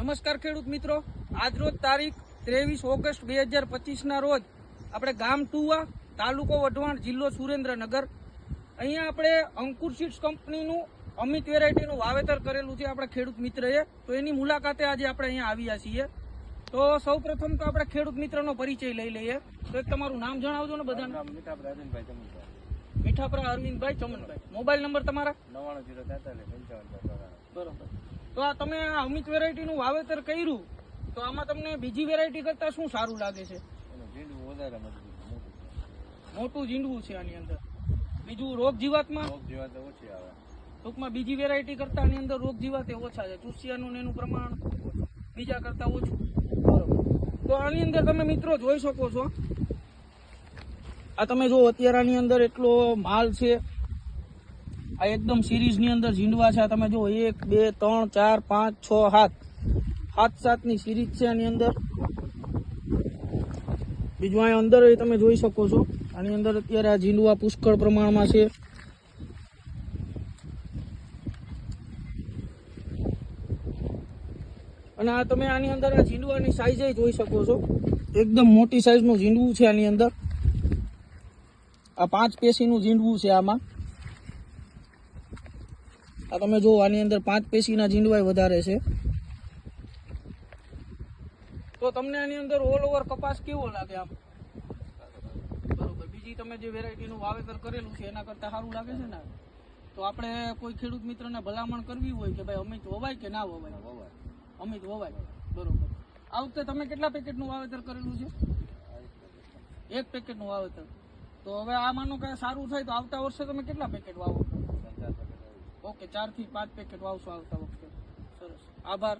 નમસ્કાર ખેડૂત મિત્રો. આજ રોજ તારીખ ત્રેવીસ ઓગસ્ટ બે હજાર પચીસના રોજ આપણે ગામ ટુવા તાલુકો વઢવાણ જિલ્લો સુરેન્દ્રનગર. અહીંયા આપણે અંકુર સીડ્સ કંપનીનું અમિત વેરાયટીનું વાવેતર કરેલું છે આપણા ખેડૂત મિત્રએ. તો એની મુલાકાતે આજે આપણે અહીંયા આવ્યા છીએ. તો સૌ પ્રથમ તો આપણે ખેડૂત મિત્રનો પરિચય લઈ લઈએ. તો એક તમારું નામ જણાવજો ને બધા નામ મીઠાપરા અરવિંદભાઈ ચમનભાઈ. મોબાઈલ નંબર તમારા? નવાણું જીરો બરોબર. તો આ તમે આ અમિત વેરાયટીનું વાવેતર કર્યું તો આમાં તમને બીજી વેરાયટી કરતાં શું સારું લાગે છે? મોટું. ઝીંડવું છે આની અંદર. બીજું રોગ જીવાતમાં? રોગ જેવા ઓછી આવે. ટૂંકમાં બીજી વેરાયટી કરતાં આની અંદર રોગ જીવાત ઓછા છે. ચૂસિયાનું ને એનું પ્રમાણ બીજા કરતાં ઓછું. બરોબર. તો આની અંદર તમે મિત્રો જોઈ શકો છો આ તમે જો અત્યારે આની અંદર એટલો માલ છે, આ એકદમ સિરીઝની અંદર ઝીંડવા છે તમે જો એક, બે, ત્રણ, ચાર, પાંચ, છ, સાત સાત સાતની સિરીઝ છે આની અંદર. બીજું અહીંયા અંદર તમે જોઈ શકો છો, આની અંદર અત્યારે આ ઝીંડવા પુષ્કળ પ્રમાણમાં છે. અને આ તમે આની અંદર આ ઝીંડવાની સાઈઝ જોઈ શકો છો. એકદમ મોટી સાઈઝનું ઝીંડવું છે આની અંદર. આ પાંચ પેશીનું ઝીંડવું છે આમાં. આ તમે જો આની અંદર પાંચ પેશીના ઝીંડવાય વધારે છે. તો તમને આની અંદર ઓલ ઓવર કપાસ કેવો લાગે આમ? બરોબર. બીજી તમે જે વેરાયટીનું વાવેતર કરેલું છે એના કરતાં સારું લાગે છે ને? તો આપણે કોઈ ખેડૂત મિત્રને ભલામણ કરવી હોય કે ભાઈ અમિત વવાય કે ના વવાય? વવાય. અમિત વવાય. બરોબર. આ વખતે તમે કેટલા પેકેટનું વાવેતર કરેલું છે? એક પેકેટનું વાવેતર. તો હવે આ માનો કે સારું થાય તો આવતા વર્ષે તમે કેટલા પેકેટ વાવો. ઓકે ચારથી પાંચ પેકેટ વાવશો આવતા વખતે. સરસ. આભાર.